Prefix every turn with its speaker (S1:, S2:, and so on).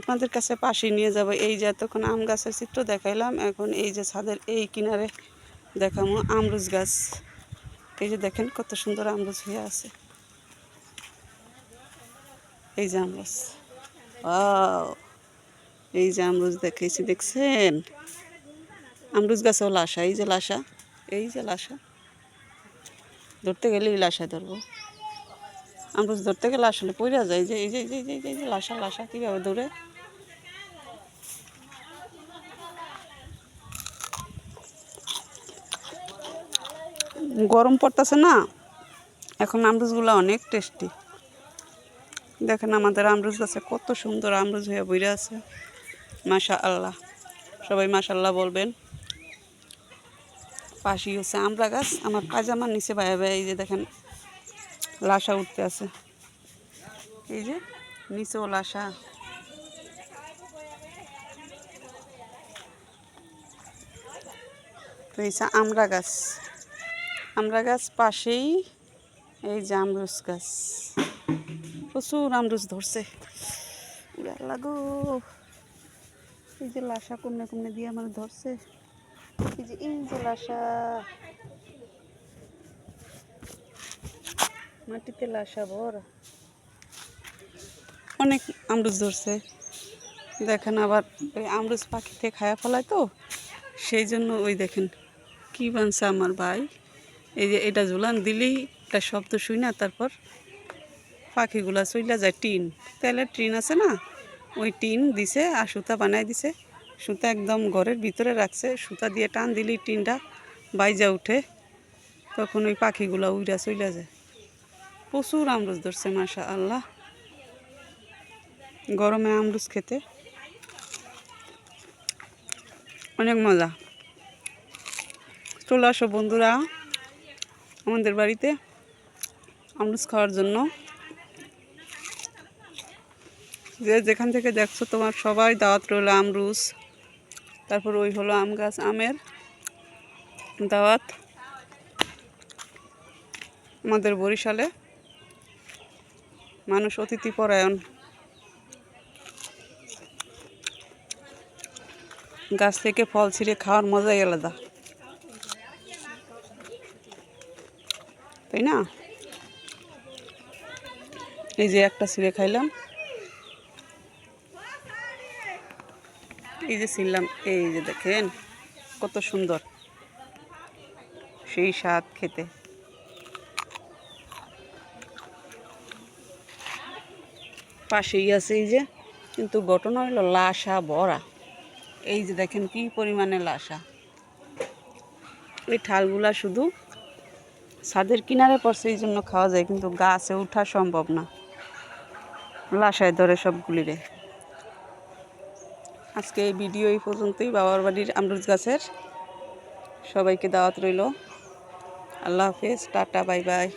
S1: আপনাদের কাছে পাশে নিয়ে যাব। এই যে এতক্ষণ আম গাছের চিত্র দেখাইলাম, এখন এই যে ছাদের এই কিনারে দেখামো আমরুজ গাছ। এই যে দেখেন কত সুন্দর আমরুজ হয়ে আছে। এই যে আমরুজ। এই যে আমরুজ দেখেছি দেখছেন? আমরুজ গাছেও লাসা, এই যে লাসা, এই যে লাসা। ধরতে গেলেই লাশা ধরবো। আমরুজ ধরতে গেলে আসলে পড়া যায়, যে এই যে এই যে এই যে- লাসা লাসা কীভাবে দৌড়ে গরম পড়তেছে না? এখন আমরুজগুলো অনেক টেস্টি দেখেন আমাদের আমরুজ গাছে কত সুন্দর আমরুজ হয়ে বইরে আছে। মাশা আল্লাহ সবাই মাশাল্লাহ বলবেন। পাশেই হচ্ছে আমড়া গাছ আমার পায়জামার নিচে ভাই ভাই এই যে দেখেন লাসা উঠতে আছে। এই যে, নিচেও যে আমড়া গাছ। আমড়া গাছ পাশেই এই যে আমরুজ গাছ। প্রচুর আমরুজ ধরছে। লাগো। এই যে লাশা কমনে কমনে দিয়ে আমার ধরছে। এই যে এই যে লাসা মাটিতে লাসা ভরা অনেক আমরুজ ধরছে। দেখেন আবার ওই আমরুজ পাখিতে খায়া ফেলায় তো, সেই জন্য ওই দেখেন কি বানছে আমার ভাই। এই যে এটা ঝুলান দিলেই একটা শব্দ শুই না, তারপর পাখিগুলা চইলা যায় টিন। তেলের টিন আছে না, ওই টিন দিছে আর সুতা বানাই দিছে। সুতা একদম ঘরের ভিতরে রাখছে, সুতা দিয়ে টান দিলেই টিনটা বাইজা উঠে, তখন ওই পাখিগুলা উইরা চইলা যায়। প্রচুর আমরুজ ধরছে মাশা আল্লাহ গরমে আমরুজ খেতে। অনেক মজা। চলে আসো বন্ধুরা আমাদের বাড়িতে আমরুজ খাওয়ার জন্য। যে যেখান থেকে দেখছ তোমার সবাই দাওয়াত রইল আমরুজ তারপর ওই হলো আম গাছ, আমের দাওয়াত। আমাদের বরিশালে। মানুষ অতিথি পরায়ণ। গাছ থেকে ফল ছিঁড়ে খাওয়ার মজাই আলাদা। তাই না? এই যে একটা ছিঁড়ে খাইলাম। এই যে ছিললাম এই যে দেখেন, কত সুন্দর। সেই স্বাদ খেতে। পাশেই আছে এই যে। কিন্তু ঘটনা হলো লাশা ভরা এই যে দেখেন কি পরিমাণে লাশা। এই ঠালগুলা শুধু ছাদের কিনারে পড়ছে, এই জন্য খাওয়া যায়, কিন্তু গাছে ওঠা সম্ভব না। লাশায় ধরে সবগুলিরে আজকে এই ভিডিও এই পর্যন্তই। বাবার বাড়ির আমরুজ গাছের সবাইকে দাওয়াত রইল। আল্লাহ হাফেজ, টাটা, বাই বাই।